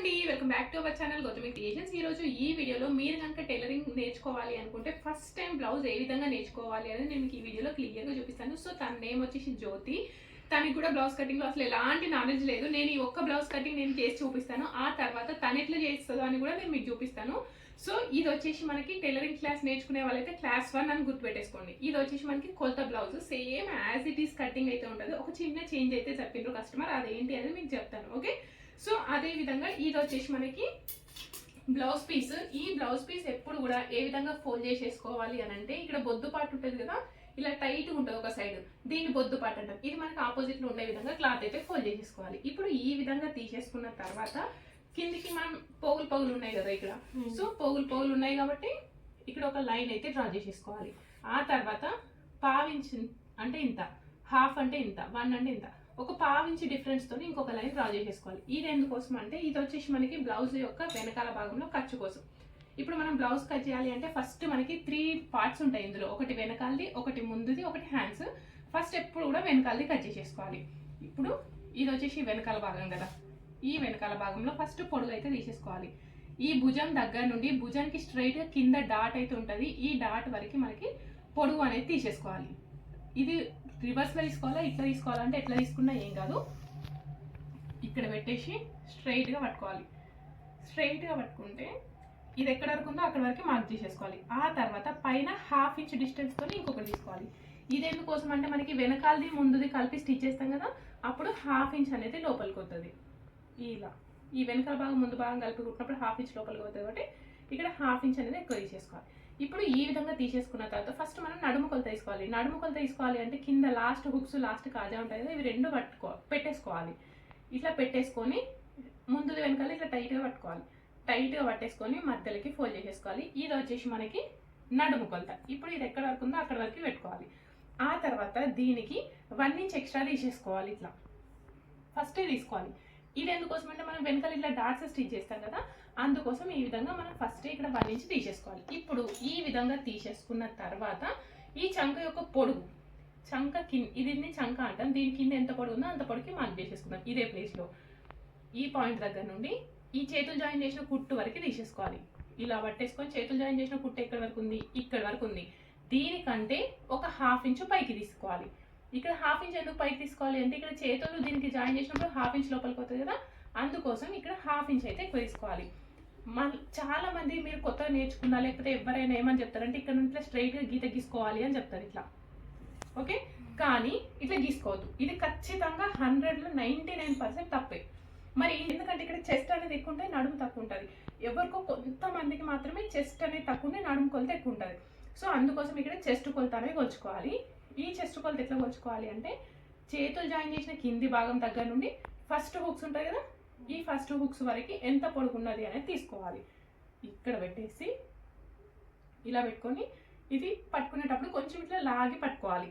అండి. Welcome back to our channel Gautami creations ఈ రోజు ఈ వీడియోలో మీరు కనుక టైలరింగ్ నేర్చుకోవాలి అనుకుంటే ఫస్ట్ టైం బ్లౌజ్ ఏ విధంగా నేర్చుకోవాలి అనేది నేను మీకు ఈ వీడియోలో క్లియర్గా చూపిస్తాను. సో తన నేమ్ వచ్చేసి జ్యోతి. తనకి కూడా బ్లౌజ్ కటింగ్లో అసలు ఎలాంటి నాలెడ్జ్ లేదు. నేను ఈ ఒక్క బ్లౌజ్ కటింగ్ నేను చేసి చూపిస్తాను. ఆ తర్వాత తను ఎట్లా చేస్తుందో అని కూడా నేను మీకు చూపిస్తాను. సో ఇది వచ్చేసి మనకి టైలరింగ్ క్లాస్ నేర్చుకునే వాళ్ళైతే క్లాస్ వన్ అని గుర్తుపెట్టేసుకోండి. ఇది వచ్చేసి మనకి కొలత blouse same as it is cutting అయితే ఉంటుంది ఒక చిన్న చేంజ్ అయితే చెప్పిండ్రు కస్టమర్ అదేంటి అనేది మీకు చెప్తాను. ఓకే సో అదే విధంగా ఇది వచ్చేసి మనకి బ్లౌజ్ పీస్. ఈ బ్లౌజ్ పీస్ ఎప్పుడు కూడా ఏ విధంగా ఫోల్డ్ చేసేసుకోవాలి అని అంటే ఇక్కడ బొద్దు పాటు ఉంటుంది కదా ఇలా టైట్ ఉంటుంది ఒక సైడ్ దీన్ని బొద్దు పాటు అంటాం. ఇది మనకి ఆపోజిట్లో ఉండే విధంగా క్లాత్ అయితే ఫోల్డ్ చేసేసుకోవాలి. ఇప్పుడు ఈ విధంగా తీసేసుకున్న తర్వాత కిందికి మనం పోగులు పోగులు ఉన్నాయి కదా ఇక్కడ. సో పోగులు పోగులు ఉన్నాయి కాబట్టి ఇక్కడ ఒక లైన్ అయితే డ్రా చేసేసుకోవాలి. ఆ తర్వాత పావించి అంటే ఇంత హాఫ్ అంటే ఇంత వన్ అంటే ఇంత. ఒక పావించి డిఫరెన్స్ తోని ఇంకొక లైన్ డ్రా చేసేసుకోవాలి. ఇది ఎందుకోసం అంటే ఇది వచ్చేసి మనకి బ్లౌజ్ యొక్క వెనకాల భాగంలో ఖర్చు కోసం. ఇప్పుడు మనం బ్లౌజ్ కట్ చేయాలి అంటే ఫస్ట్ మనకి త్రీ పార్ట్స్ ఉంటాయి ఇందులో. ఒకటి వెనకాలది ఒకటి ముందుది ఒకటి హ్యాండ్స్ ఫస్ట్ ఎప్పుడు కూడా వెనకాలది కట్ చేసేసుకోవాలి. ఇప్పుడు ఇది వచ్చేసి వెనకాల భాగం కదా. ఈ వెనకాల భాగంలో ఫస్ట్ పొడుగు అయితే తీసేసుకోవాలి. ఈ భుజం దగ్గర నుండి భుజానికి స్ట్రైట్ కింద డాట్ అయితే ఉంటుంది. ఈ డాట్ వరకు మనకి పొడుగు అనేది తీసేసుకోవాలి. ఇది రివర్స్లో తీసుకోవాలా? ఇట్లా తీసుకోవాలంటే ఎట్లా తీసుకున్నా ఏం కాదు. ఇక్కడ పెట్టేసి స్ట్రైట్గా పట్టుకోవాలి. స్ట్రైట్గా పట్టుకుంటే ఇది ఎక్కడ వరకు ఉందో అక్కడ వరకు మార్క్ చేసేసుకోవాలి ఆ తర్వాత పైన హాఫ్ ఇంచ్ డిస్టెన్స్తో ఇంకొకటి తీసుకోవాలి. ఇది ఎందుకోసం అంటే మనకి వెనకాలది ముందుది కలిపి స్టిచ్ చేస్తాం కదా అప్పుడు హాఫ్ ఇంచ్ అనేది లోపలికి వస్తుంది ఇలా. ఈ వెనకాల భాగం ముందు భాగం కలిపి కుట్టినప్పుడు హాఫ్ ఇంచ్ లోపలికి వస్తుంది కాబట్టి ఇక్కడ హాఫ్ ఇంచ్ అనేది ఎక్కువ తీసేసుకోవాలి. ఇప్పుడు ఈ విధంగా తీసేసుకున్న తర్వాత ఫస్ట్ మనం నడుము కొలత తీసుకోవాలి. నడుము కొలత తీసుకోవాలి అంటే కింద లాస్ట్ హుక్స్ లాస్ట్ కాజా ఉంటాయి కదా ఇవి రెండు పట్టుకో పెట్టేసుకోవాలి. ఇట్లా పెట్టేసుకొని ముందు వెనకాల ఇట్లా టైట్గా పట్టుకోవాలి. టైట్గా పట్టేసుకొని మధ్యలోకి ఫోల్డ్ చేసేసుకోవాలి. ఇది వచ్చేసి మనకి నడుము కొలత. ఇప్పుడు ఇది ఎక్కడ వరకు ఉందో అక్కడ వరకు పెట్టుకోవాలి. ఆ తర్వాత దీనికి వన్ ఇంచ్ ఎక్స్ట్రా తీసేసుకోవాలి ఇట్లా. ఫస్టే తీసుకోవాలి. ఇది ఎందుకోసం అంటే మనం వెనకాల ఇట్లా డాట్స్ స్టిచ్ చేస్తాం కదా అందుకోసం ఈ విధంగా మనం ఫస్ట్ ఇక్కడ వన్ ఇంచ్ తీసేసుకోవాలి. ఇప్పుడు ఈ విధంగా తీసేసుకున్న తర్వాత ఈ చంక యొక్క పొడుగు చంక కింద ఇది చంక అంటాం. దీని కింద ఎంత పొడుగు ఉందో అంత పొడుగుకి మార్క్ చేసేసుకుందాం. ఇదే ప్లేస్లో ఈ పాయింట్ దగ్గర నుండి ఈ చేతులు జాయిన్ చేసిన కుట్టు వరకు తీసేసుకోవాలి. ఇలా పట్టేసుకొని చేతులు జాయిన్ చేసిన కుట్టు ఎక్కడి వరకు ఉంది? ఇక్కడ వరకు ఉంది. దీనికంటే ఒక హాఫ్ ఇంచు పైకి తీసుకోవాలి. ఇక్కడ హాఫ్ ఇంచ్ ఎందుకు పైకి తీసుకోవాలి అంటే ఇక్కడ చేతులు దీనికి జాయిన్ చేసినప్పుడు హాఫ్ ఇంచ్ లోపలికి వస్తుంది కదా? అందుకోసం ఇక్కడ హాఫ్ ఇంచ్ అయితే ఎక్కువ తీసుకోవాలి. మన చాలా మంది మీరు కొత్తగా నేర్చుకున్నా లేకపోతే ఎవరైనా ఏమని చెప్తారంటే ఇక్కడ నుండి స్ట్రైట్గా గీత గీసుకోవాలి అని చెప్తారు ఇట్లా. ఓకే? కానీ ఇట్లా గీసుకోవద్దు. ఇది ఖచ్చితంగా హండ్రెడ్లో నైంటీ నైన్ పర్సెంట్ తప్పే. మరి ఎందుకంటే ఇక్కడ చెస్ట్ అనేది ఎక్కువ ఉంటే నడుము తక్కువ ఉంటుంది. ఎవరికో కొంతమందికి మాత్రమే చెస్ట్ అనేది తక్కువ ఉంటే నడుము కొలత ఎక్కువ ఉంటుంది. సో అందుకోసం ఇక్కడ చెస్ట్ కొలత అనేది కొలుచుకోవాలి. ఈ చెస్ట్ కొలత ఎట్లా కొలుచుకోవాలి అంటే చేతులు జాయిన్ చేసిన కింది భాగం దగ్గర నుండి ఫస్ట్ హుక్స్ ఉంటాయి కదా ఈ ఫస్ట్ హుక్స్ వరకు ఎంత పొడుగున్నది అనేది తీసుకోవాలి. ఇక్కడ పెట్టేసి ఇలా పెట్టుకొని ఇది పట్టుకునేటప్పుడు కొంచెం ఇట్లా లాగి పట్టుకోవాలి.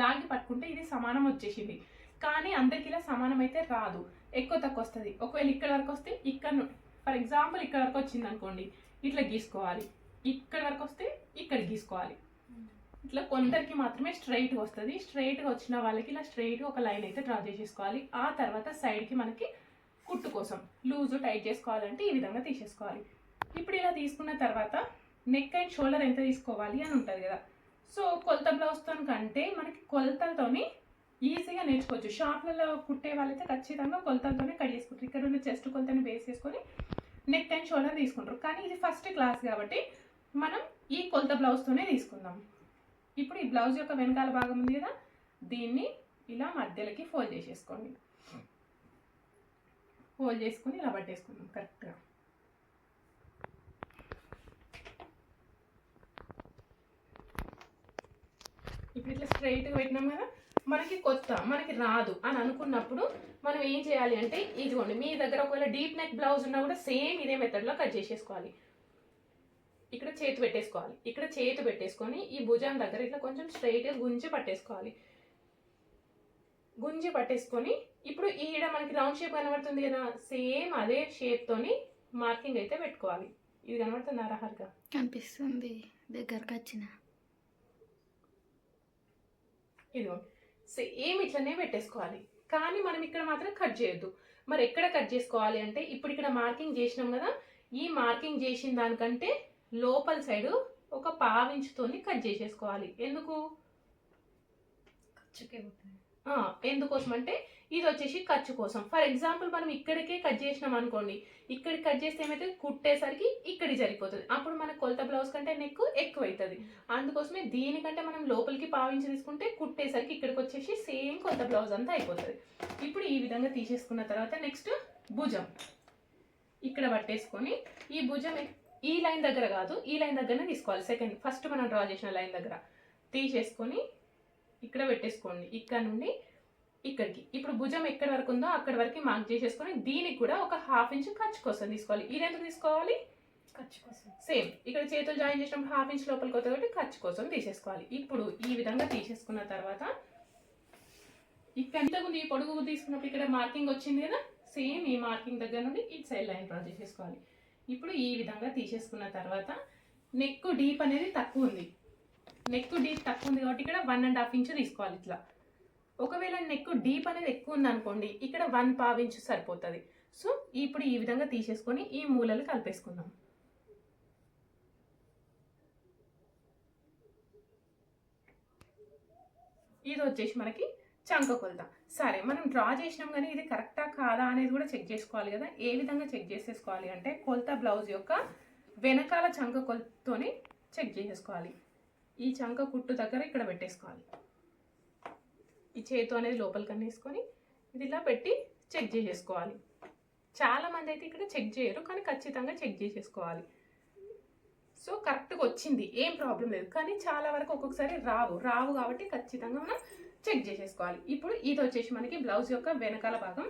లాగి పట్టుకుంటే ఇది సమానం వచ్చేసింది. కానీ అందరికి ఇలా సమానం అయితే రాదు. ఎక్కువ తక్కువ వస్తుంది. ఒకవేళ ఇక్కడ వరకు వస్తే ఇక్కడ ఫర్ ఎగ్జాంపుల్ ఇక్కడ వరకు వచ్చింది అనుకోండి ఇట్లా గీసుకోవాలి. ఇక్కడ వరకు వస్తే ఇక్కడ గీసుకోవాలి. Hmm. ఇట్లా కొందరికి మాత్రమే స్ట్రైట్గా వస్తుంది. స్ట్రైట్గా వచ్చిన వాళ్ళకి ఇలా స్ట్రైట్గా ఒక లైన్ అయితే డ్రా చేసేసుకోవాలి. ఆ తర్వాత సైడ్కి మనకి కుట్టు కోసం లూజు టైట్ చేసుకోవాలంటే ఈ విధంగా తీసేసుకోవాలి. ఇప్పుడు ఇలా తీసుకున్న తర్వాత నెక్ అండ్ షోల్డర్ ఎంత తీసుకోవాలి అని ఉంటుంది కదా. సో కొలత బ్లౌజ్తో కంటే మనకి కొలతలతోని ఈజీగా నేర్చుకోవచ్చు. షాప్లలో కుట్టే వాళ్ళైతే ఖచ్చితంగా కొలతలతోనే కట్ చేసుకుంటారు. ఇక్కడ ఉన్న చెస్ట్ కొలతని బేస్ చేసుకొని నెక్ అండ్ షోల్డర్ తీసుకుంటారు. కానీ ఇది ఫస్ట్ క్లాస్ కాబట్టి మనం ఈ కొలత బ్లౌజ్తోనే తీసుకుందాం. ఇప్పుడు ఈ బ్లౌజ్ యొక్క వెనకాల భాగం ఉంది కదా దీన్ని ఇలా మధ్యలోకి ఫోల్డ్ చేసేసుకోండి. ఫోల్డ్ చేసుకుని ఇలా పట్టేసుకుందాం కరెక్ట్గా ఇప్పుడు ఇట్లా స్ట్రైట్గా పెట్టినాం కదా మనకి కొత్త మనకి రాదు అని అనుకున్నప్పుడు మనం ఏం చేయాలి అంటే ఇదిగోండి మీ దగ్గర ఒకవేళ డీప్ నెక్ బ్లౌజ్ ఉన్నా కూడా సేమ్ ఇదే మెథడ్లో కట్ చేసేసుకోవాలి. ఇక్కడ చేతి పెట్టేసుకోవాలి. ఇక్కడ చేతి పెట్టేసుకొని ఈ భుజం దగ్గర ఇట్లా కొంచెం స్ట్రైట్గా గుంజి పట్టేసుకోవాలి. గుంజి పట్టేసుకొని ఇప్పుడు ఈడ మనకి రౌండ్ షేప్ కనబడుతుంది కదా సేమ్ అదే షేప్తోని మార్కింగ్ అయితే పెట్టుకోవాలి. ఇది కనబడుతుంది అరహర్గా కనిపిస్తుంది. దగ్గరకు వచ్చిన. ఇదిగో సేమ్ ఇట్లనే పెట్టేసుకోవాలి. కానీ మనం ఇక్కడ మాత్రం కట్ చేయొద్దు. మరి ఎక్కడ కట్ చేసుకోవాలి అంటే ఇప్పుడు ఇక్కడ మార్కింగ్ చేసినాం కదా ఈ మార్కింగ్ చేసిన దానికంటే లోపల సైడ్ ఒక పావించుతోని కట్ చేసేసుకోవాలి. ఎందుకు? ఎందుకోసం అంటే ఇది వచ్చేసి ఖర్చు కోసం. ఫర్ ఎగ్జాంపుల్ మనం ఇక్కడికే కట్ చేసినాం అనుకోండి. ఇక్కడికి కట్ చేస్తే ఏమైతే కుట్టేసరికి ఇక్కడికి సరిపోతుంది. అప్పుడు మన కొలత బ్లౌజ్ కంటే నెక్ ఎక్కువ అవుతుంది అందుకోసమే దీనికంటే మనం లోపలికి పావించి తీసుకుంటే కుట్టేసరికి ఇక్కడికి వచ్చేసి సేమ్ కొలత బ్లౌజ్ అంతా అయిపోతుంది. ఇప్పుడు ఈ విధంగా తీసేసుకున్న తర్వాత నెక్స్ట్ భుజం. ఇక్కడ పట్టేసుకొని ఈ భుజం ఈ లైన్ దగ్గర కాదు ఈ లైన్ దగ్గరనే తీసుకోవాలి. సెకండ్ ఫస్ట్ మనం డ్రా చేసిన లైన్ దగ్గర. తీసేసుకొని ఇక్కడ పెట్టేసుకోండి. ఇక్కడ నుండి ఇక్కడికి. ఇప్పుడు భుజం ఎక్కడి వరకు ఉందో అక్కడి వరకు మార్క్ చేసేసుకొని దీనికి కూడా ఒక హాఫ్ ఇంచ్ ఖర్చు కోసం తీసుకోవాలి. ఇది ఎంత తీసుకోవాలి? ఖర్చు కోసం. సేమ్ ఇక్కడ చేతులు జాయిన్ చేసినప్పుడు హాఫ్ ఇంచ్ లోపలికి వస్తుంది కాబట్టి ఖర్చు కోసం తీసేసుకోవాలి. ఇప్పుడు ఈ విధంగా తీసేసుకున్న తర్వాత ఇక్కడ ఇంతకుముందు ఈ పొడుగు తీసుకున్నప్పుడు ఇక్కడ మార్కింగ్ వచ్చింది కదా? సేమ్ ఈ మార్కింగ్ దగ్గర నుండి ఇటు సైడ్ లైన్ డ్రా చేసేసుకోవాలి. ఇప్పుడు ఈ విధంగా తీసేసుకున్న తర్వాత నెక్ డీప్ అనేది తక్కువ ఉంది. నెక్ డీప్ తక్కువ ఉంది కాబట్టి ఇక్కడ వన్ అండ్ హాఫ్ ఇంచ్ తీసుకోవాలి ఇట్లా. ఒకవేళ నెక్ డీప్ అనేది ఎక్కువ ఉంది అనుకోండి ఇక్కడ వన్ పావు ఇంచ్ సరిపోతుంది. సో ఇప్పుడు ఈ విధంగా తీసేసుకొని ఈ మూలలు కలిపేసుకుందాం. ఇది వచ్చేసి మనకి చంక కొలత. సరే మనం డ్రా చేసినాం కానీ ఇది కరెక్టా కాదా అనేది కూడా చెక్ చేసుకోవాలి కదా. ఏ విధంగా చెక్ చేసేసుకోవాలి అంటే కొలత బ్లౌజ్ యొక్క వెనకాల చంక కొలతోని చెక్ చేసేసుకోవాలి. ఈ చంక కుట్టు దగ్గర ఇక్కడ పెట్టేసుకోవాలి. ఈ చేతు అనేది లోపలికి వేసుకొని ఇది ఇలా పెట్టి చెక్ చేసేసుకోవాలి. చాలా మంది అయితే ఇక్కడ చెక్ చేయరు కానీ ఖచ్చితంగా చెక్ చేసేసుకోవాలి. సో కరెక్ట్గా వచ్చింది. ఏం ప్రాబ్లం లేదు. కానీ చాలా వరకు ఒక్కొక్కసారి రావు. రావు కాబట్టి ఖచ్చితంగా మనం చెక్ చేసేసుకోవాలి. ఇప్పుడు ఇది వచ్చేసి మనకి బ్లౌజ్ యొక్క వెనకాల భాగం.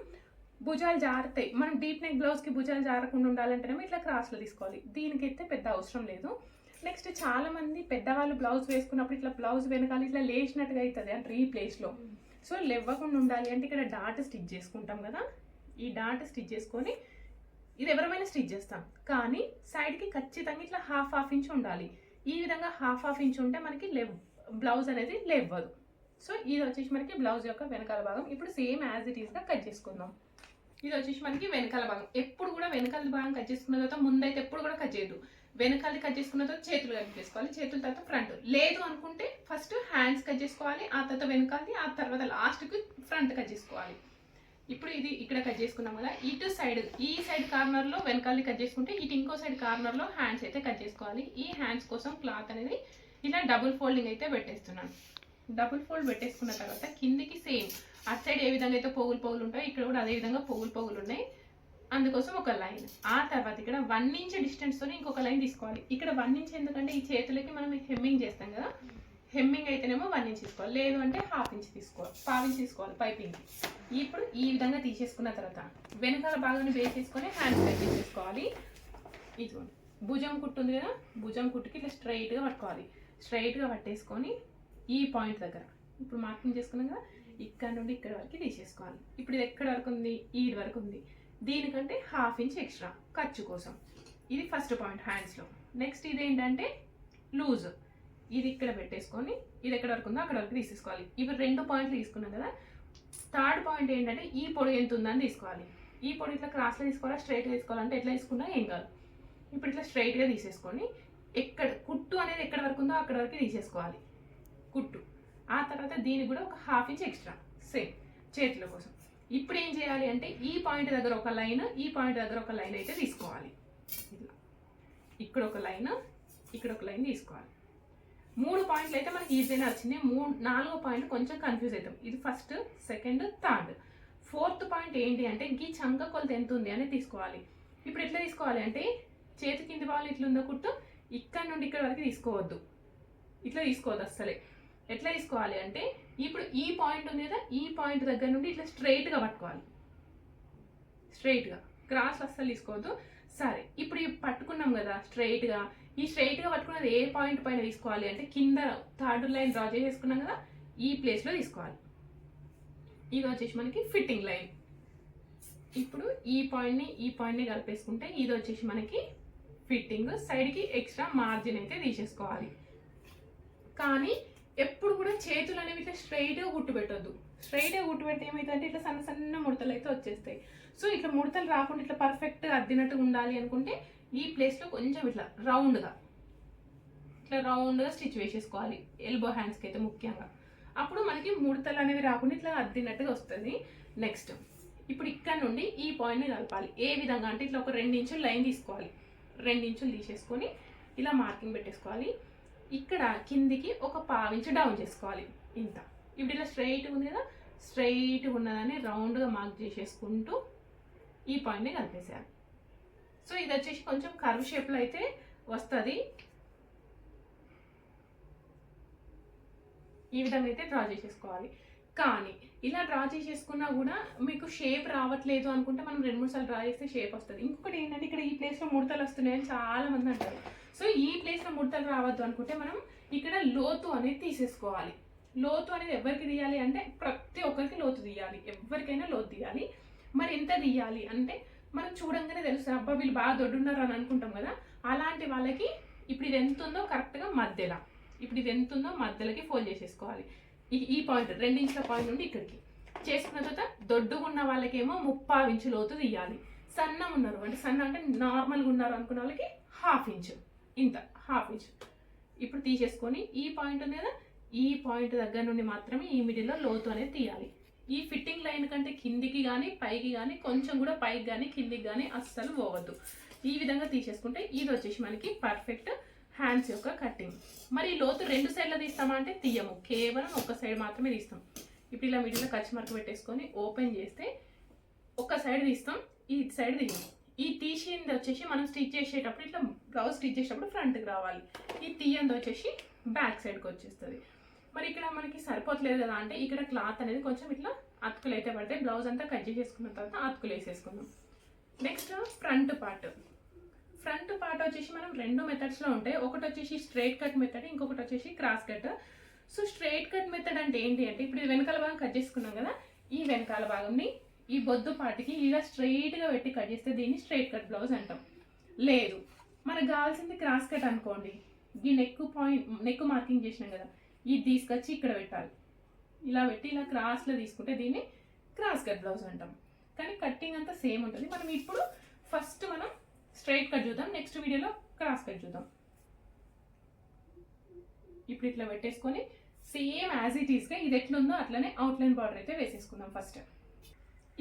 భుజాలు జారుతాయి. మనం డీప్ నెక్ బ్లౌజ్కి భుజాలు జారకుండా ఉండాలంటేనేమో ఇట్లా క్రాస్లో తీసుకోవాలి. దీనికైతే పెద్ద అవసరం లేదు. నెక్స్ట్ చాలా మంది పెద్దవాళ్ళు బ్లౌజ్ వేసుకున్నప్పుడు ఇట్లా బ్లౌజ్ వెనకాల ఇట్లా లేచినట్టుగా అవుతుంది అంటే ఈ ప్లేస్లో సో లేవ్వకుండా ఉండాలి అంటే ఇక్కడ డాట్ స్టిచ్ చేసుకుంటాం కదా. ఈ డాట్ స్టిచ్ చేసుకొని ఇది ఎవరమైనా స్టిచ్ చేస్తాం. కానీ సైడ్కి ఖచ్చితంగా ఇట్లా హాఫ్ హాఫ్ ఇంచ్ ఉండాలి. ఈ విధంగా హాఫ్ హాఫ్ ఇంచ్ ఉంటే మనకి లెవ్ బ్లౌజ్ అనేది లేవ్వదు. సో ఇది వచ్చేసి మనకి బ్లౌజ్ యొక్క వెనకాల భాగం. ఇప్పుడు సేమ్ యాజ్ ఇట్ ఈస్గా కట్ చేసుకుందాం. ఇది వచ్చేసి మనకి వెనకాల భాగం. ఎప్పుడు కూడా వెనకాల భాగం కట్ చేసుకున్న తర్వాత ముందైతే ఎప్పుడు కూడా కట్ చేయదు వెనకాల కట్ చేసుకున్న తర్వాత చేతులు కట్ చేసుకోవాలి చేతుల తర్వాత ఫ్రంట్ లేదు అనుకుంటే ఫస్ట్ హ్యాండ్స్ కట్ చేసుకోవాలి. ఆ తర్వాత వెనకాలది ఆ తర్వాత లాస్ట్కి ఫ్రంట్ కట్ చేసుకోవాలి. ఇప్పుడు ఇది ఇక్కడ కట్ చేసుకున్నాం కదా. ఇటు సైడ్ ఈ సైడ్ కార్నర్లో వెనకాల కట్ చేసుకుంటే ఇటు ఇంకో సైడ్ కార్నర్లో హ్యాండ్స్ అయితే కట్ చేసుకోవాలి. ఈ హ్యాండ్స్ కోసం క్లాత్ అనేది ఇలా డబుల్ ఫోల్డింగ్ అయితే పెట్టేస్తున్నాను. డబుల్ ఫోల్డ్ పెట్టేసుకున్న తర్వాత కిందికి సేమ్ అటు సైడ్ ఏ విధంగా అయితే పోగులు పోగులు ఉంటాయో ఇక్కడ కూడా అదే విధంగా పోగులు పోగులు ఉన్నాయి. అందుకోసం ఒక లైన్. ఆ తర్వాత ఇక్కడ వన్ ఇంచ్ డిస్టెన్స్తో ఇంకొక లైన్ తీసుకోవాలి. ఇక్కడ వన్ ఇంచ్ ఎందుకంటే ఈ చేతులకి మనం హెమ్మింగ్ చేస్తాం కదా. హెమ్మింగ్ అయితేనేమో వన్ ఇంచ్ తీసుకోవాలి. లేదు అంటే హాఫ్ ఇంచ్ తీసుకోవాలి. పావు ఇంచ్ తీసుకోవాలి పైపింగ్ ఇప్పుడు ఈ విధంగా తీసేసుకున్న తర్వాత వెనకాల భాగాన్ని బేస్ చేసుకొని హ్యాండ్స్ కట్ ఇది భుజం కుట్టు ఉంది కదా? భుజం కుట్టుకి ఇట్లా స్ట్రైట్గా పట్టుకోవాలి. స్ట్రైట్గా పట్టేసుకొని ఈ పాయింట్ దగ్గర. ఇప్పుడు మార్కింగ్ చేసుకున్నాం కదా ఇక్కడ నుండి ఇక్కడ వరకు తీసేసుకోవాలి. ఇప్పుడు ఇది ఎక్కడ వరకు ఉంది? ఈ వరకు ఉంది. దీనికంటే హాఫ్ ఇంచ్ ఎక్స్ట్రా ఖర్చు కోసం. ఇది ఫస్ట్ పాయింట్ హ్యాండ్స్లో. నెక్స్ట్ ఇది ఏంటంటే లూజ్. ఇది ఇక్కడ పెట్టేసుకొని ఇది ఎక్కడ వరకు ఉందో అక్కడ వరకు తీసేసుకోవాలి. ఇవి రెండు పాయింట్లు తీసుకున్నాం కదా థర్డ్ పాయింట్ ఏంటంటే ఈ పొడి ఎంత ఉందని తీసుకోవాలి. ఈ పొడి ఇట్లా క్రాస్లో తీసుకోవాలా స్ట్రైట్గా తీసుకోవాలంటే ఎట్లా తీసుకున్నా ఏం కాదు. ఇప్పుడు ఇట్లా స్ట్రైట్గా తీసేసుకొని ఎక్కడ కుట్టు అనేది ఎక్కడ వరకు ఉందో అక్కడ వరకు తీసేసుకోవాలి. కుట్టు. ఆ తర్వాత దీనికి కూడా ఒక హాఫ్ ఇంచ్ ఎక్స్ట్రా సేమ్ చేతుల కోసం. ఇప్పుడు ఏం చేయాలి అంటే ఈ పాయింట్ దగ్గర ఒక లైన్ ఈ పాయింట్ దగ్గర ఒక లైన్ అయితే తీసుకోవాలి. ఇట్లా. ఇక్కడ ఒక లైన్ ఇక్కడ ఒక లైన్ తీసుకోవాలి. మూడు పాయింట్లు అయితే మనకి ఈజీగా వచ్చింది. మూడు నాలుగో పాయింట్ కొంచెం కన్ఫ్యూజ్ అవుతాం. ఇది first second third fourth point ఏంటి అంటే ఈ చంక కొలత ఎంత ఉంది అని తీసుకోవాలి. ఇప్పుడు ఎట్లా తీసుకోవాలి అంటే చేతి కింది వాళ్ళు ఇట్లా ఉందో కుట్టు ఇక్కడ నుండి ఇక్కడ వరకు తీసుకోవద్దు. ఇట్లా తీసుకోవద్దు అస్సలే. ఎట్లా తీసుకోవాలి అంటే ఇప్పుడు ఈ పాయింట్ ఉంది కదా ఈ పాయింట్ దగ్గర నుండి ఇట్లా స్ట్రైట్గా పట్టుకోవాలి. స్ట్రైట్గా. క్రాస్ అస్సలు తీసుకోవద్దు. సరే ఇప్పుడు పట్టుకున్నాం కదా స్ట్రైట్గా. ఈ స్ట్రైట్గా పట్టుకున్నది ఏ పాయింట్ పైన తీసుకోవాలి అంటే కింద థర్డ్ లైన్ డ్రా చేసేసుకున్నాం కదా ఈ ప్లేస్లో తీసుకోవాలి. ఇది వచ్చేసి మనకి ఫిట్టింగ్ లైన్. ఇప్పుడు ఈ పాయింట్ని ఈ పాయింట్ని కలిపేసుకుంటే ఇది వచ్చేసి మనకి ఫిట్టింగ్. సైడ్కి ఎక్స్ట్రా మార్జిన్ అయితే తీసేసుకోవాలి. కానీ ఎప్పుడు కూడా చేతులు అనేవి ఇట్లా స్ట్రైట్గా గుట్టు పెట్టొద్దు స్ట్రైట్గా గుట్టు పెడితే ఏమవుతుందంటే ఇట్లా సన్న సన్న ముడతలు అయితే వచ్చేస్తాయి. సో ఇట్లా ముడతలు రాకుండా ఇట్లా పర్ఫెక్ట్ అద్దినట్టు ఉండాలి అనుకుంటే ఈ ప్లేస్లో కొంచెం ఇట్లా రౌండ్గా ఇట్లా రౌండ్గా స్టిచ్ వేసేసుకోవాలి. ఎల్బో హ్యాండ్స్కి అయితే ముఖ్యంగా. అప్పుడు మనకి ముడతలు అనేవి రాకుండా ఇట్లా అద్దినట్టుగా వస్తుంది. నెక్స్ట్ ఇప్పుడు ఇక్కడ నుండి ఈ పాయింట్ని కలపాలి. ఏ విధంగా అంటే ఇట్లా ఒక రెండు ఇంచులు లైన్ తీసుకోవాలి. రెండు ఇంచులు తీసేసుకొని ఇలా మార్కింగ్ పెట్టేసుకోవాలి. ఇక్కడ కిందికి ఒక పావించి డౌన్ చేసుకోవాలి. ఇంత. ఇప్పుడు ఇలా స్ట్రైట్ ఉంది కదా స్ట్రైట్ ఉన్నదని రౌండ్గా మార్క్ చేసేసుకుంటూ ఈ పాయింట్ని కలిపేసాను సో ఇది వచ్చేసి కొంచెం కర్వ్ షేప్లో అయితే వస్తుంది. ఈ విధంగా అయితే డ్రా చేసేసుకోవాలి. కానీ ఇలా డ్రా చేసేసుకున్నా కూడా మీకు షేప్ రావట్లేదు అనుకుంటే మనం రెండు మూడు సార్లు డ్రా చేస్తే షేప్ వస్తుంది. ఇంకొకటి ఏంటంటే ఇక్కడ ఈ ప్లేస్లో ముడతలు వస్తున్నాయని చాలామంది అంటారు. సో ఈ ప్లేస్లో ముడతలు రావద్దు అనుకుంటే మనం ఇక్కడ లోతు అనేది తీసేసుకోవాలి. లోతు అనేది ఎవరికి తీయాలి అంటే ప్రతి ఒక్కరికి లోతు తీయాలి. ఎవరికైనా లోతు తీయాలి. మరి ఎంత తీయాలి అంటే మనం చూడంగానే తెలుస్తుంది అబ్బా వీళ్ళు బాగా దొడ్డున్నారు అని అనుకుంటాం కదా. అలాంటి వాళ్ళకి ఇప్పుడు ఇది ఎంత ఉందో కరెక్ట్గా మధ్యలో ఇప్పుడు ఇది ఎంత ఉందో మధ్యలోకి ఫోల్డ్ చేసేసుకోవాలి. ఈ ఈ పాయింట్ రెండించుల పాయింట్ నుండి ఇక్కడికి. చేసుకున్న తర్వాత దొడ్డుగా ఉన్న వాళ్ళకేమో ముప్పావు ఇంచు లోతు తీయాలి. సన్నం ఉన్నారు అంటే సన్న అంటే నార్మల్గా ఉన్నారు అనుకున్న వాళ్ళకి హాఫ్ ఇంచు ఇంత హాఫ్ ఇంచ్ ఇప్పుడు తీసేసుకొని ఈ పాయింట్ ఉంది కదా ఈ పాయింట్ దగ్గర నుండి మాత్రమే ఈ మిడిల్లో లోతు అనేది తీయాలి. ఈ ఫిట్టింగ్ లైన్ కంటే కిందికి కానీ పైకి కానీ కొంచెం కూడా పైకి కానీ కిందికి కానీ అస్సలు పోవద్దు. ఈ విధంగా తీసేసుకుంటే ఇది వచ్చేసి మనకి పర్ఫెక్ట్ హ్యాండ్స్ యొక్క కటింగ్ మరి లోతు రెండు సైడ్లో తీస్తామా అంటే తీయము. కేవలం ఒక సైడ్ మాత్రమే తీస్తాం. ఇప్పుడు ఇలా మిడిల్లో ఖర్చు మార్క్ పెట్టేసుకొని ఓపెన్ చేస్తే ఒక సైడ్ తీస్తాం ఈ సైడ్ తీయము. ఈ తీసింది వచ్చేసి మనం స్టిచ్ చేసేటప్పుడు ఇట్లా బ్లౌజ్ స్టిచ్ చేసేటప్పుడు ఫ్రంట్కి రావాలి. ఈ తీయంది వచ్చేసి బ్యాక్ సైడ్కి వచ్చేస్తుంది. మరి ఇక్కడ మనకి సరిపోవట్లేదు కదా అంటే ఇక్కడ క్లాత్ అనేది కొంచెం ఇట్లా అతుకులు అయితే పడితే బ్లౌజ్ అంతా కట్ చేసేసుకున్న తర్వాత అతుకులు వేసేసుకుందాం. Next front part. Front part వచ్చేసి మనం రెండు మెథడ్స్లో ఉంటాయి. ఒకటి వచ్చేసి స్ట్రైట్ కట్ మెథడ్ ఇంకొకటి వచ్చేసి cross cut so straight cut method అంటే ఏంటి అంటే ఇప్పుడు వెనకాల భాగం కట్ చేసుకున్నాం కదా ఈ వెనకాల భాగంని ఈ బొద్దు పాటికి ఇలా స్ట్రైట్గా పెట్టి కట్ చేస్తే దీన్ని స్ట్రైట్ కట్ బ్లౌజ్ అంటాం. లేదు. మనకు కావాల్సింది క్రాస్ కట్ అనుకోండి. ఈ నెక్ పాయింట్ నెక్ మార్కింగ్ చేసినాం కదా. ఇది తీసుకొచ్చి ఇక్కడ పెట్టాలి. ఇలా పెట్టి ఇలా క్రాస్లో తీసుకుంటే దీన్ని క్రాస్ కట్ బ్లౌజ్ అంటాం. కానీ కట్టింగ్ అంతా సేమ్ ఉంటుంది. మనం ఇప్పుడు ఫస్ట్ మనం స్ట్రైట్ కట్ చూద్దాం. నెక్స్ట్ వీడియోలో క్రాస్ కట్ చూద్దాం. ఇప్పుడు ఇట్లా పెట్టేసుకొని సేమ్ యాజ్ ఇట్ ఈస్గా ఇది ఎట్లుందో అట్లనే అవుట్లైన్ బార్డర్ అయితే వేసేసుకుందాం ఫస్ట్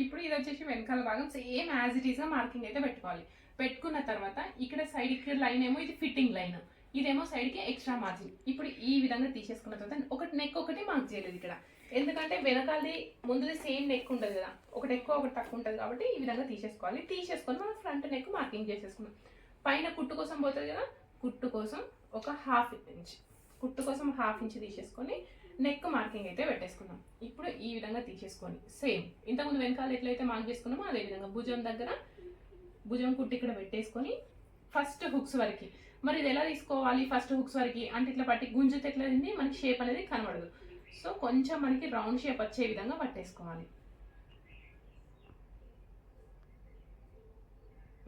ఇప్పుడు ఇది వచ్చేసి వెనకాల భాగం సేమ్ యాజ్ ఇట్ ఈస్గా మార్కింగ్ అయితే పెట్టుకోవాలి. పెట్టుకున్న తర్వాత ఇక్కడ సైడ్ ఇక్కడ లైన్ ఏమో ఇది ఫిట్టింగ్ లైన్ ఇదేమో సైడ్కి ఎక్స్ట్రా మార్జిన్ ఇప్పుడు ఈ విధంగా తీసేసుకున్న తర్వాత ఒకటి నెక్ ఒకటి మార్క్ చేయలేదు ఇక్కడ. ఎందుకంటే వెనకాలది ముందుది సేమ్ నెక్ ఉండదు కదా. ఒకటి ఎక్కువ ఒకటి తక్కువ ఉంటుంది కాబట్టి ఈ విధంగా తీసేసుకోవాలి. తీసేసుకొని మనం ఫ్రంట్ నెక్ మార్కింగ్ చేసేసుకున్నాం పైన కుట్టు కోసం పోతుంది కదా. కుట్టు కోసం ఒక హాఫ్ ఇంచ్ కుట్టు కోసం హాఫ్ ఇంచ్ తీసేసుకొని నెక్ మార్కింగ్ అయితే పెట్టేసుకున్నాం. ఇప్పుడు ఈ విధంగా తీసేసుకొని సేమ్ ఇంతకుముందు వెనకాల ఎట్లయితే మార్క్ చేసుకున్నామో అదే విధంగా భుజం దగ్గర భుజం కుట్టి ఇక్కడ పెట్టేసుకొని ఫస్ట్ హుక్స్ వరకు. మరి ఇది ఎలా తీసుకోవాలి ఫస్ట్ హుక్స్ వరకు? అంటే ఇట్లా పట్టి గుంజితే ఎట్లా అయింది? మనకి షేప్ అనేది కనబడదు. సో కొంచెం మనకి రౌండ్ షేప్ వచ్చే విధంగా పట్టేసుకోవాలి.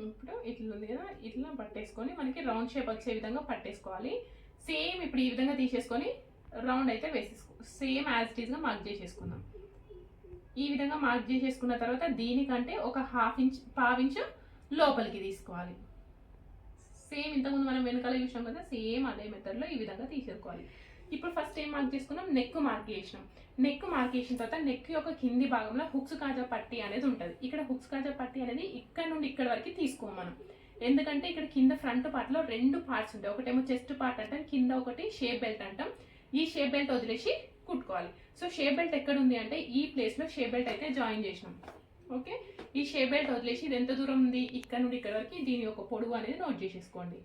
ఇప్పుడు ఇట్లా ఉంది కదా ఇట్లా పట్టేసుకొని మనకి రౌండ్ షేప్ వచ్చే విధంగా పట్టేసుకోవాలి. సేమ్ ఇప్పుడు ఈ విధంగా తీసేసుకొని రౌండ్ అయితే వేసేసుకో. సేమ్ యాజ్ ఇట్ ఈస్గా మార్క్ చేసేసుకుందాం. ఈ విధంగా మార్క్ చేసేసుకున్న తర్వాత దీనికంటే ఒక హాఫ్ ఇంచ్ పావు ఇంచ్ లోపలికి తీసుకోవాలి. సేమ్ ఇంతకుముందు మనం వెనకాల చూసాం కదా సేమ్ అదే మెథడ్లో ఈ విధంగా తీసేసుకోవాలి. ఇప్పుడు ఫస్ట్ ఏం మార్క్ చేసుకున్నాం? నెక్ మార్క్ చేసినాం. నెక్ మార్క్ చేసిన తర్వాత నెక్ యొక్క కింది భాగంలో హుక్స్ కాజా పట్టి అనేది ఉంటుంది. ఇక్కడ హుక్స్ కాజా పట్టి అనేది ఇక్కడ నుండి ఇక్కడ వరకు తీసుకోం మనం. ఎందుకంటే ఇక్కడ కింద ఫ్రంట్ పార్ట్లో రెండు పార్ట్స్ ఉంటాయి. ఒకటేమో చెస్ట్ పార్ట్ అంటాం కింద ఒకటి షేప్ బెల్ట్ అంటాం. ఈ షేప్ బెల్ట్ వదిలేసి కుట్టుకోవాలి. సో షేప్ బెల్ట్ ఎక్కడ ఉంది అంటే ఈ ప్లేస్లో షేప్ బెల్ట్ అయితే జాయిన్ చేసినాం. ఓకే ఈ షేప్ బెల్ట్ వదిలేసి ఇది ఎంత దూరం ఉంది? ఇక్కడ నుండి ఇక్కడ వరకు దీని యొక్క పొడవు అనేది నోట్ చేసేసుకోండి.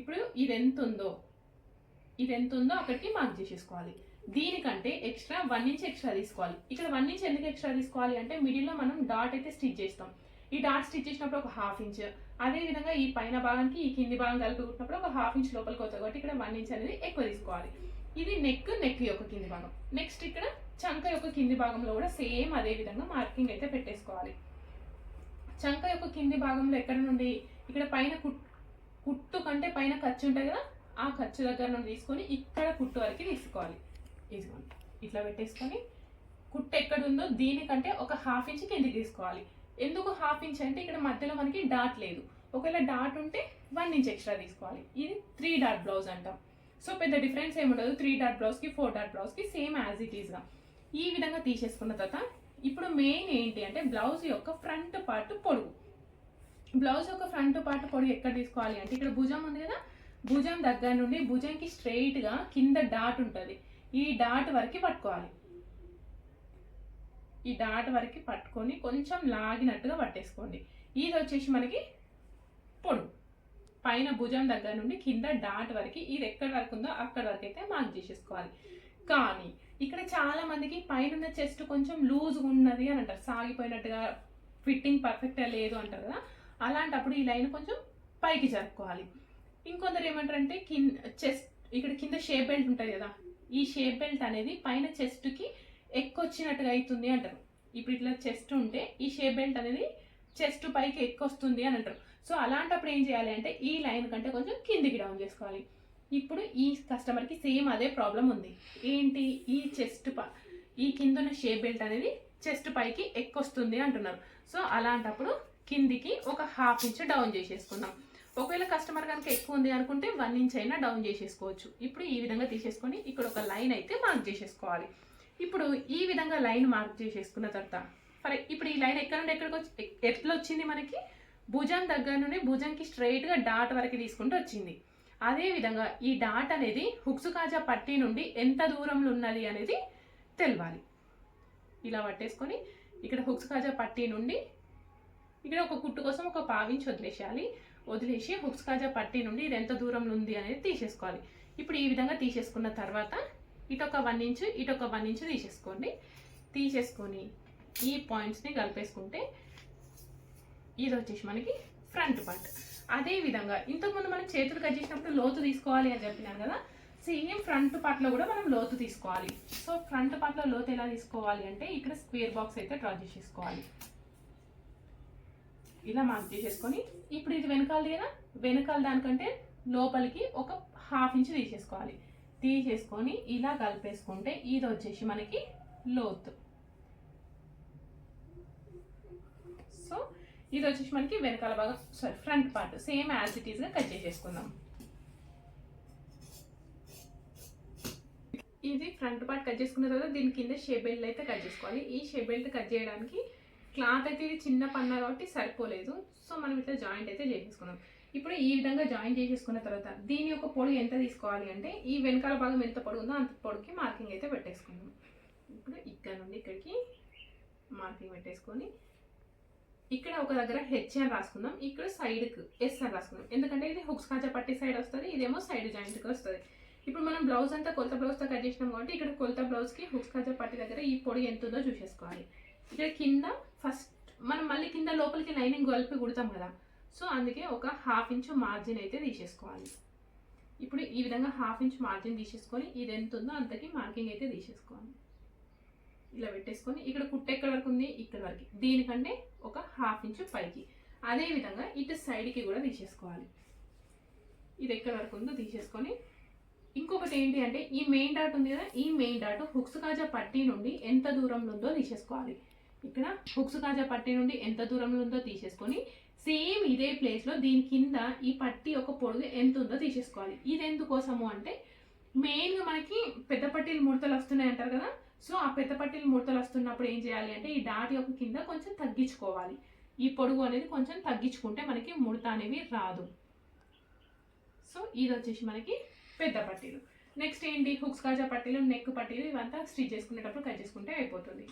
ఇప్పుడు ఇది ఎంత ఉందో ఇది ఎంత ఉందో అక్కడికి మార్క్ చేసేసుకోవాలి. దీనికంటే ఎక్స్ట్రా వన్ ఇంచ్ ఎక్స్ట్రా తీసుకోవాలి. ఇక్కడ వన్ ఇంచ్ ఎందుకు ఎక్స్ట్రా తీసుకోవాలి అంటే మిడిల్లో మనం డాట్ అయితే స్టిచ్ చేస్తాం. ఈ డాట్ స్టిచ్ చేసినప్పుడు ఒక హాఫ్ ఇంచ్ అదే విధంగా ఈ పైన భాగానికి ఈ కింది భాగం కలిపి కుట్టినప్పుడు ఒక హాఫ్ ఇంచ్ లోపలికి అవుతుంది కాబట్టి ఇక్కడ వన్ ఇంచ్ అనేది ఎక్కువ తీసుకోవాలి. ఇది నెక్ నెక్ యొక్క కింది భాగం. నెక్స్ట్ ఇక్కడ చంక యొక్క కింది భాగంలో కూడా సేమ్ అదే విధంగా మార్కింగ్ అయితే పెట్టేసుకోవాలి. చంక యొక్క కింది భాగంలో ఎక్కడ నుండి? ఇక్కడ పైన కుట్టు కంటే పైన ఖర్చు ఉంటుంది కదా? ఆ ఖర్చు దగ్గర నుండి తీసుకొని ఇక్కడ కుట్టు వరకు తీసుకోవాలి. ఇదిగోండి. ఇట్లా పెట్టేసుకొని కుట్టు ఎక్కడ ఉందో దీనికంటే ఒక హాఫ్ ఇంచ్ కిందికి తీసుకోవాలి. ఎందుకు హాఫ్ ఇంచ్ అంటే ఇక్కడ మధ్యలో మనకి డాట్ లేదు. ఒకవేళ డాట్ ఉంటే వన్ ఇంచ్ ఎక్స్ట్రా తీసుకోవాలి. ఇది త్రీ డాట్ బ్లౌజ్ అంటాం. సో పెద్ద డిఫరెన్స్ ఏమి ఉండదు త్రీ డాట్ బ్లౌజ్కి ఫోర్ డాట్ బ్లౌజ్కి సేమ్ యాజ్ ఇట్ ఈస్గా ఈ విధంగా తీసేసుకున్న తర్వాత ఇప్పుడు మెయిన్ ఏంటి అంటే బ్లౌజ్ యొక్క ఫ్రంట్ పార్ట్ పొడుగు. బ్లౌజ్ యొక్క ఫ్రంట్ పార్ట్ పొడుగు ఎక్కడ తీసుకోవాలి అంటే ఇక్కడ భుజం ఉంది కదా? భుజం దగ్గర నుండి భుజంకి స్ట్రెయిట్గా కింద డాట్ ఉంటుంది. ఈ డాట్ వరకు పట్టుకోవాలి. ఈ డాట్ వరకు పట్టుకొని కొంచెం లాగినట్టుగా పట్టేసుకోండి. ఇది వచ్చేసి మనకి పొడు. పైన భుజం దగ్గర నుండి కింద డాట్ వరకు ఇది ఎక్కడి వరకు ఉందో అక్కడ వరకు అయితే మార్క్ చేసేసుకోవాలి. కానీ ఇక్కడ చాలా మందికి పైన చెస్ట్ కొంచెం లూజ్గా ఉన్నది అని అంటారు. సాగిపోయినట్టుగా ఫిట్టింగ్ పర్ఫెక్ట్గా లేదు అంటారు కదా. అలాంటప్పుడు ఈ లైన్ కొంచెం పైకి జరుపుకోవాలి. ఇంకొందరు ఏమంటారంటే కింద చెస్ట్ ఇక్కడ కింద షేప్ బెల్ట్ ఉంటుంది కదా. ఈ షేప్ బెల్ట్ అనేది పైన చెస్ట్కి ఎక్కొచ్చినట్టుగా అవుతుంది అంటారు. ఇప్పుడు ఇట్లా చెస్ట్ ఉంటే ఈ షేప్ బెల్ట్ అనేది చెస్ట్ పైకి ఎక్కొస్తుంది అని అంటారు. సో అలాంటప్పుడు ఏం చేయాలి అంటే ఈ లైన్ కంటే కొంచెం కిందికి డౌన్ చేసుకోవాలి. ఇప్పుడు ఈ కస్టమర్కి సేమ్ అదే ప్రాబ్లం ఉంది. ఏంటి? ఈ చెస్ట్ ప ఈ కింద ఉన్న షేప్ బెల్ట్ అనేది చెస్ట్ పైకి ఎక్కొస్తుంది అంటున్నారు. సో అలాంటప్పుడు కిందికి ఒక హాఫ్ ఇంచ్ డౌన్ చేసేసుకుందాం. ఒకవేళ కస్టమర్ కనుక ఎక్కువ ఉంది అనుకుంటే వన్ ఇంచ్ అయినా డౌన్ చేసేసుకోవచ్చు. ఇప్పుడు ఈ విధంగా తీసేసుకొని ఇక్కడ ఒక లైన్ అయితే మార్క్ చేసేసుకోవాలి. ఇప్పుడు ఈ విధంగా లైన్ మార్క్ చేసేసుకున్న తర్వాత ఫర్ ఇప్పుడు ఈ లైన్ ఎక్కడ నుండి ఎక్కడికి వచ్చి ఎ- ఎట్లా వచ్చింది మనకి? భుజం దగ్గర నుండి భుజంకి స్ట్రైట్గా డాట్ వరకు తీసుకుంటూ వచ్చింది. అదే విధంగా ఈ డాట్ అనేది హుక్స్ కాజా పట్టి నుండి ఎంత దూరంలో ఉన్నది అనేది తెలవాలి. ఇలా పట్టేసుకొని ఇక్కడ హుక్స్ కాజా పట్టి నుండి ఇక్కడ ఒక కుట్టు కోసం ఒక పావించి వదిలేసేయాలి. వదిలేసి హుక్స్ కాజా పట్టి నుండి ఇది ఎంత దూరంలో ఉంది అనేది తీసేసుకోవాలి. ఇప్పుడు ఈ విధంగా తీసేసుకున్న తర్వాత ఇటొక వన్ ఇంచ్ ఇటొక వన్ ఇంచ్ తీసేసుకోండి. తీసేసుకొని ఈ పాయింట్స్ని కలిపేసుకుంటే ఇది వచ్చేసి మనకి ఫ్రంట్ పార్ట్ అదే విధంగా ఇంతకుముందు మనం చేతులు కట్ చేసినప్పుడు లోతు తీసుకోవాలి అని చెప్పినాను కదా సేమ్ ఫ్రంట్ పార్ట్లో కూడా మనం లోతు తీసుకోవాలి. సో ఫ్రంట్ పార్ట్లో లోతు ఎలా తీసుకోవాలి అంటే ఇక్కడ స్క్వేర్ బాక్స్ అయితే డ్రా చేసేసుకోవాలి. ఇలా మార్క్ చేసేసుకొని ఇప్పుడు ఇది వెనకాలది కదా వెనకాల దానికంటే లోపలికి ఒక హాఫ్ ఇంచ్ తీసేసుకోవాలి. తీసేసుకొని ఇలా కలిపేసుకుంటే ఇది వచ్చేసి మనకి లోతు. సో ఇది వచ్చేసి మనకి వెనకాల భాగం sorry front part same as it ఈస్గా కట్ చేసేసుకుందాం. ఇది ఫ్రంట్ పార్ట్ కట్ చేసుకున్న తర్వాత దీని కింద షేప్ బెల్ట్ అయితే కట్ చేసుకోవాలి. ఈ షేప్ బెల్ట్ కట్ చేయడానికి క్లాత్ అయితే ఇది చిన్న పన్న కాబట్టి సరిపోలేదు. సో మనం ఇట్లా జాయింట్ అయితే చేసేసుకున్నాం ఇప్పుడు ఈ విధంగా జాయిన్ చేసేసుకున్న తర్వాత దీని యొక్క పొడుగు ఎంత తీసుకోవాలి అంటే ఈ వెనకాల భాగం ఎంత పొడుగు ఉందో అంత పొడుగుకి మార్కింగ్ అయితే పెట్టేసుకున్నాం ఇప్పుడు ఇక్కడ నుండి ఇక్కడికి మార్కింగ్ పెట్టేసుకొని ఇక్కడ ఒక దగ్గర హెచ్ అని రాసుకుందాం. ఇక్కడ సైడ్కి ఎస్ అని రాసుకుందాం. ఎందుకంటే ఇది హుక్స్ కాజా పట్టి సైడ్ వస్తుంది ఇదేమో సైడ్ జాయింట్కి వస్తుంది. ఇప్పుడు మనం బ్లౌజ్ అంతా కొలత బ్లౌజ్తో కట్ చేసినాం కాబట్టి ఇక్కడ కొలత బ్లౌజ్కి హుక్స్ కాజా పట్టి దగ్గర ఈ పొడి ఎంత ఉందో చూసేసుకోవాలి. ఇక్కడ కింద ఫస్ట్ మనం మళ్ళీ కింద లోపలికి లైనింగ్ కలిపి కుడతాం కదా సో అందుకే ఒక హాఫ్ ఇంచ్ మార్జిన్ అయితే తీసేసుకోవాలి. ఇప్పుడు ఈ విధంగా హాఫ్ ఇంచ్ మార్జిన్ తీసేసుకొని ఇది ఎంత ఉందో అంతకి మార్కింగ్ అయితే తీసేసుకోవాలి. ఇలా పెట్టేసుకొని ఇక్కడ కుట్ట ఎక్కడ వరకు ఉంది? ఇక్కడ వరకు. దీనికంటే ఒక హాఫ్ ఇంచ్ పైకి. అదే విధంగా ఇటు సైడ్కి కూడా తీసేసుకోవాలి. ఇది ఎక్కడ వరకు ఉందో తీసేసుకొని. ఇంకొకటి ఏంటి అంటే ఈ మెయిన్ డాట్ ఉంది కదా ఈ మెయిన్ డాట్ హుక్స్ కాజా పట్టి నుండి ఎంత దూరంలో ఉందో తీసేసుకోవాలి. ఇక్కడ హుక్స్ కాజా పట్టి నుండి ఎంత దూరంలో ఉందో తీసేసుకొని సేమ్ ఇదే ప్లేస్లో దీని కింద ఈ పట్టి ఒక పొడుగు ఎంత ఉందో తీసేసుకోవాలి. ఇది ఎందుకోసము అంటే మెయిన్గా మనకి పెద్ద పట్టీలు ముడతలు వస్తున్నాయి అంటారు కదా సో ఆ పెద్ద పట్టీలు ముడతలు వస్తున్నప్పుడు ఏం చేయాలి అంటే ఈ డాట్ యొక్క కింద కొంచెం తగ్గించుకోవాలి. ఈ పొడుగు అనేది కొంచెం తగ్గించుకుంటే మనకి ముడత అనేవి రాదు. సో ఇది వచ్చేసి మనకి పెద్ద పట్టీలు. నెక్స్ట్ ఏంటి? హుక్స్ కాజా పట్టీలు నెక్ పట్టీలు ఇవంతా స్టిచ్ చేసుకునేటప్పుడు కట్ చేసుకుంటే అయిపోతుంది.